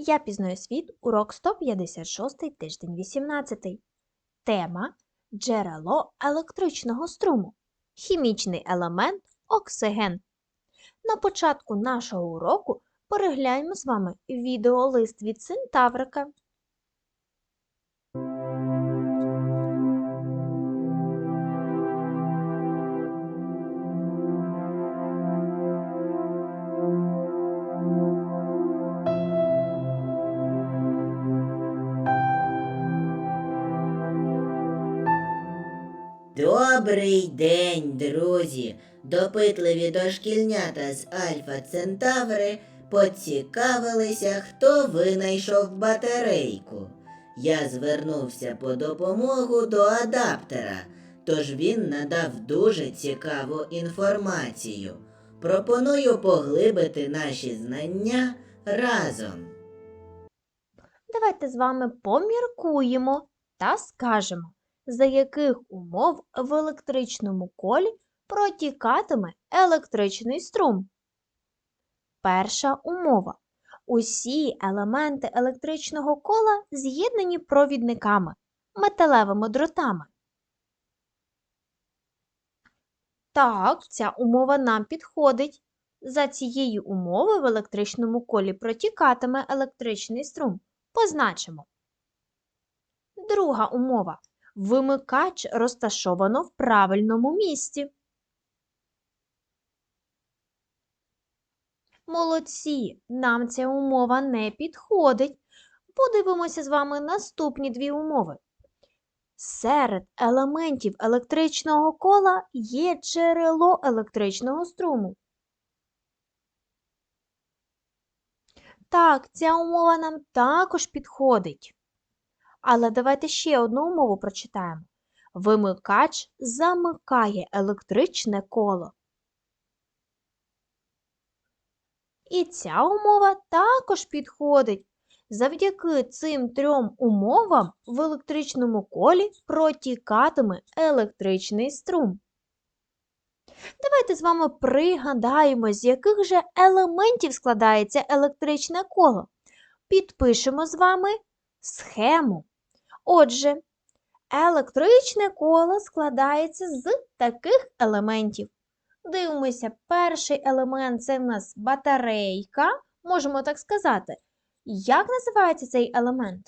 Я пізнаю світ, урок 156, тиждень 18. Тема Джерело електричного струму. Хімічний елемент оксиген. На початку нашого уроку перегляньмо з вами відеолист від Центаврика. Добрий день, друзі! Допитливі дошкільнята з Альфа Центаври поцікавилися, хто винайшов батарейку. Я звернувся по допомогу до адаптера, тож він надав дуже цікаву інформацію. Пропоную поглибити наші знання разом. Давайте з вами поміркуємо та скажемо, за яких умов в електричному колі протікатиме електричний струм. Перша умова. Усі елементи електричного кола з'єднані провідниками, металевими дротами. Так, ця умова нам підходить. За цією умовою в електричному колі протікатиме електричний струм. Позначимо. Друга умова. Вимикач розташовано в правильному місці. Молодці, нам ця умова не підходить. Подивимося з вами наступні дві умови. Серед елементів електричного кола є джерело електричного струму. Так, ця умова нам також підходить. Але давайте ще одну умову прочитаємо. Вимикач замикає електричне коло. І ця умова також підходить. Завдяки цим трьом умовам в електричному колі протікатиме електричний струм. Давайте з вами пригадаємо, з яких же елементів складається електричне коло. Підпишемо з вами схему. Отже, електричне коло складається з таких елементів. Дивимося, перший елемент це в нас батарейка, можемо так сказати. Як називається цей елемент?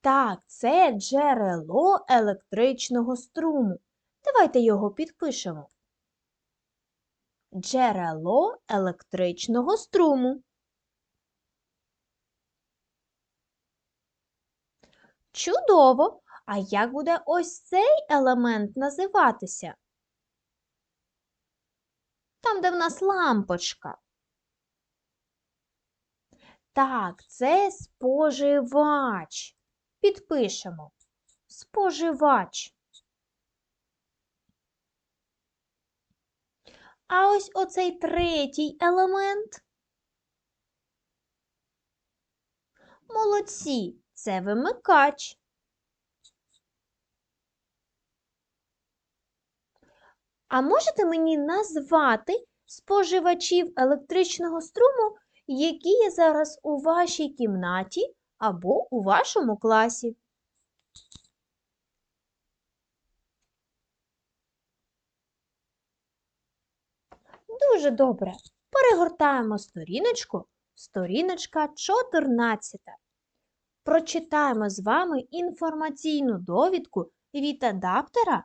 Так, це джерело електричного струму. Давайте його підпишемо. Джерело електричного струму. Чудово! А як буде ось цей елемент називатися? Там, де в нас лампочка. Так, це споживач. Підпишемо. Споживач. А ось оцей третій елемент. Молодці, це вимикач. А можете мені назвати споживачів електричного струму, які є зараз у вашій кімнаті або у вашому класі? Дуже добре. Перегортаємо сторіночку, сторіночка 14. Прочитаємо з вами інформаційну довідку від адаптера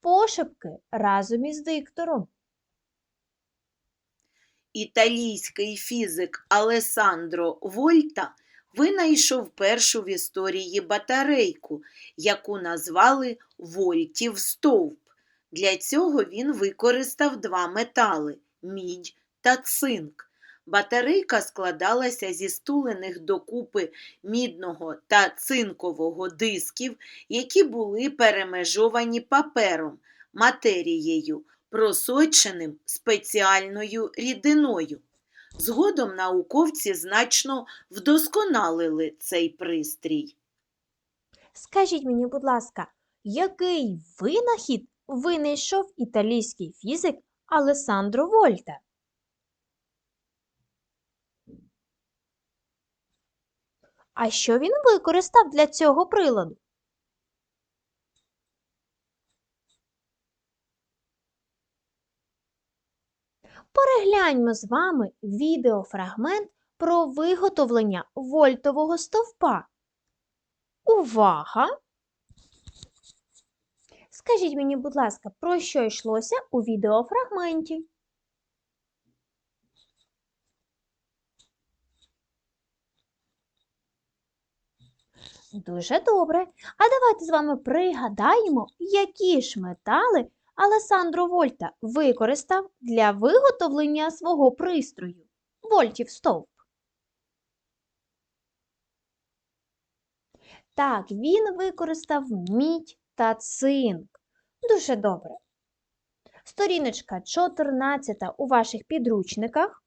пошепки разом із диктором. Італійський фізик Алесандро Вольта винайшов першу в історії батарейку, яку назвали Вольтів стовп. Для цього він використав два метали мідь та цинк. Батарейка складалася зі стулених докупи мідного та цинкового дисків, які були перемежовані папером, матерією, просоченим спеціальною рідиною. Згодом науковці значно вдосконалили цей пристрій. Скажіть мені, будь ласка, який винахід винайшов італійський фізик Алесандро Вольта? А що він використав для цього приладу? Перегляньмо з вами відеофрагмент про виготовлення вольтового стовпа. Увага! Скажіть мені, будь ласка, про що йшлося у відеофрагменті? Дуже добре. А давайте з вами пригадаємо, які ж метали Алесандро Вольта використав для виготовлення свого пристрою вольтів стовп. Так, він використав мідь та цинк. Дуже добре. Сторіночка 14 у ваших підручниках.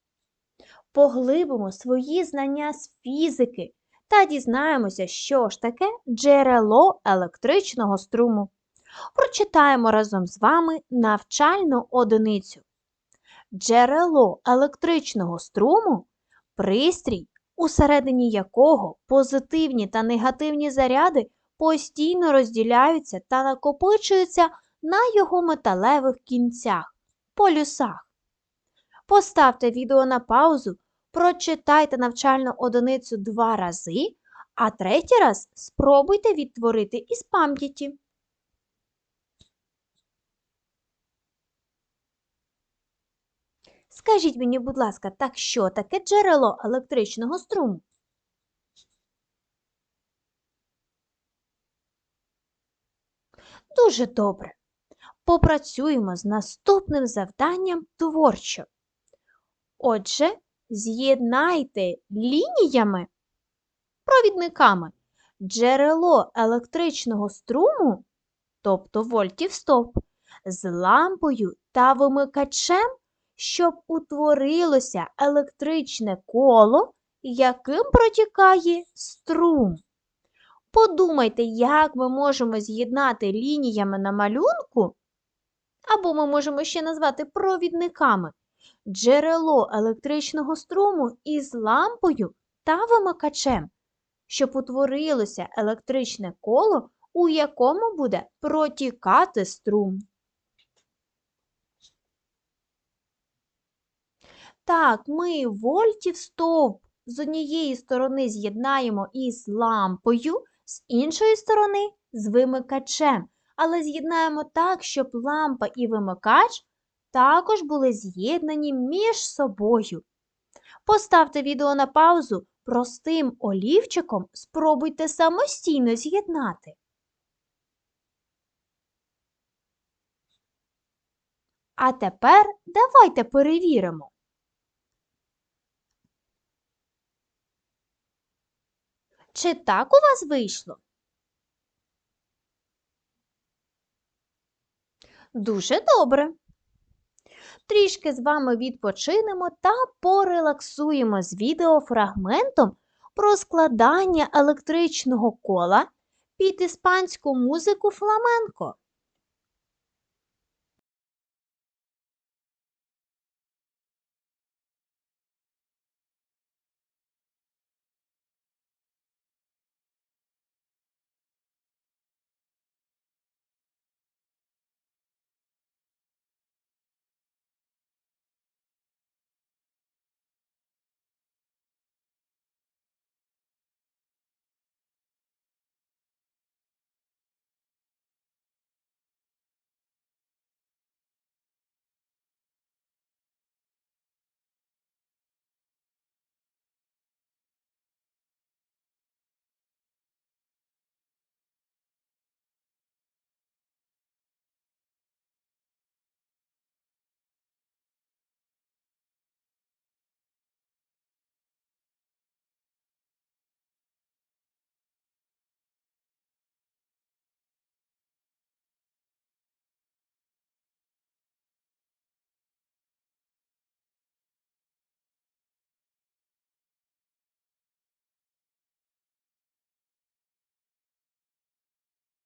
Поглибимо свої знання з фізики та дізнаємося, що ж таке джерело електричного струму. Прочитаємо разом з вами навчальну одиницю. Джерело електричного струму пристрій, усередині якого позитивні та негативні заряди постійно розділяються та накопичуються на його металевих кінцях, полюсах. Поставте відео на паузу, прочитайте навчальну одиницю два рази, а третій раз спробуйте відтворити із пам'яті. Скажіть мені, будь ласка, так що таке джерело електричного струму? Дуже добре. Попрацюємо з наступним завданням творчо. Отже, з'єднайте лініями, провідниками джерело електричного струму, тобто вольтів стовп, з лампою та вимикачем, щоб утворилося електричне коло, яким протікає струм. Подумайте, як ми можемо з'єднати лініями на малюнку, або ми можемо ще назвати провідниками джерело електричного струму із лампою та вимикачем, щоб утворилося електричне коло, у якому буде протікати струм. Так, ми вольтів стовп з однієї сторони з'єднаємо із лампою, з іншої сторони з вимикачем. Але з'єднаємо так, щоб лампа і вимикач також були з'єднані між собою. Поставте відео на паузу, простим олівчиком спробуйте самостійно з'єднати. А тепер давайте перевіримо. Чи так у вас вийшло? Дуже добре. Трішки з вами відпочинемо та порелаксуємо з відеофрагментом про складання електричного кола під іспанську музику фламенко.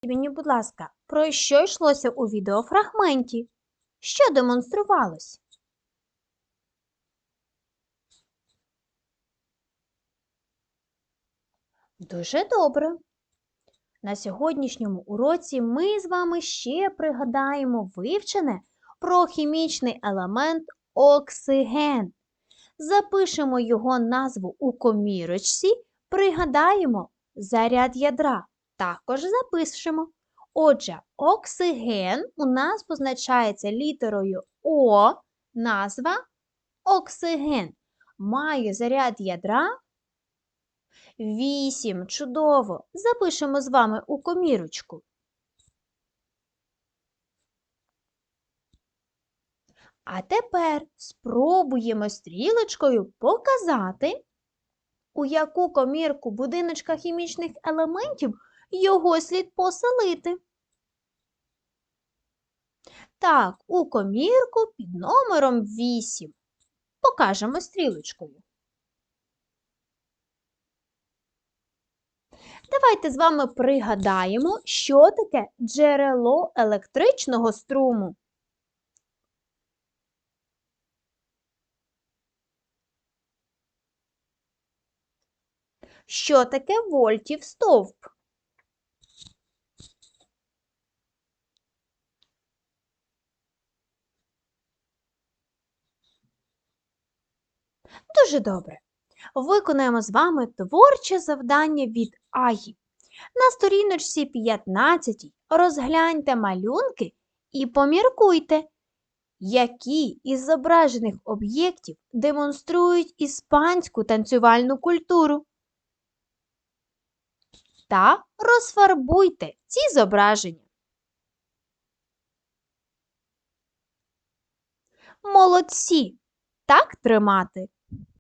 Мені, будь ласка, про що йшлося у відеофрагменті? Що демонструвалось? Дуже добре. На сьогоднішньому уроці ми з вами ще пригадаємо вивчене про хімічний елемент оксиген. Запишемо його назву у комірочці, пригадаємо заряд ядра. Також запишемо. Отже, оксиген у нас позначається літерою О, назва оксиген. Має заряд ядра 8. Чудово. Запишемо з вами у комірочку. А тепер спробуємо стрілочкою показати, у яку комірку будиночка хімічних елементів його слід поселити. Так, у комірку під номером 8. Покажемо стрілочкою. Давайте з вами пригадаємо, що таке джерело електричного струму. Що таке вольтів стовп? Дуже добре. Виконаємо з вами творче завдання від Аї. На сторіночці 15 розгляньте малюнки і поміркуйте, які із зображених об'єктів демонструють іспанську танцювальну культуру. Та розфарбуйте ці зображення. Молодці! Так тримати.